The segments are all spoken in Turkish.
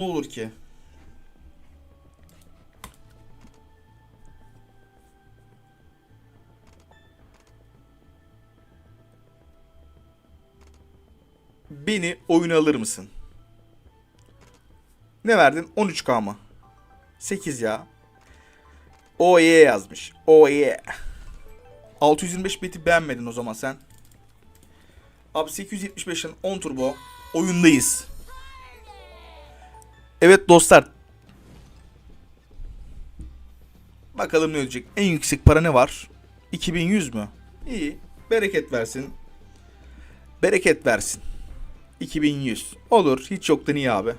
Ne olur ki? Beni oyuna alır mısın? Ne verdin? 13k mı? 8 ya. Oh yeah yazmış. Yeah. 625 beti beğenmedin o zaman sen. Abi 875'in 10 turbo oyundayız. Evet dostlar. Bakalım ne olacak. En yüksek para ne var? 2100 mü? İyi. Bereket versin. Bereket versin. 2100. Olur. Hiç yoktan iyi abi.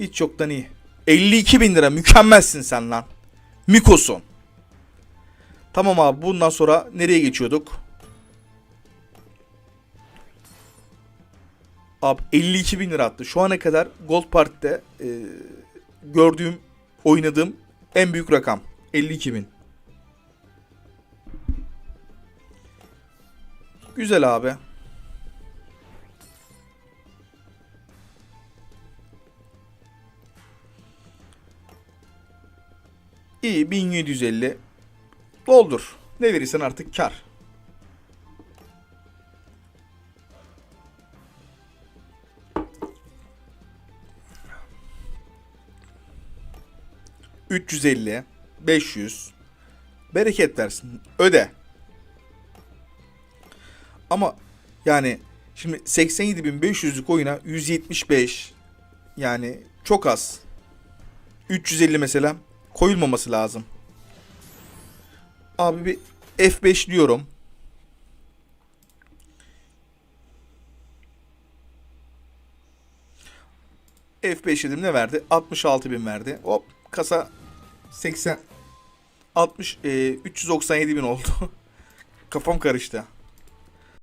Hiç yoktan iyi. 52 bin lira. Mükemmelsin sen lan. Mikoson. Tamam abi. Bundan sonra nereye geçiyorduk? Abi 52 bin lira attı. Şu ana kadar Gold Park'te e, gördüğüm, oynadığım en büyük rakam. 52 bin. Güzel abi. İyi 1750. Doldur. Ne verirsen artık kar. ...350... ...500... ...bereket versin... ...öde... ...ama... ...yani... ...şimdi 87.500'lük oyuna... ...175... ...yani... ...çok az... ...350 mesela... ...koyulmaması lazım... ...abi bir... ...F5 diyorum... F5 dedim ne verdi? 66 bin verdi. Hop kasa 80 60 e, 397 bin oldu. Kafam karıştı.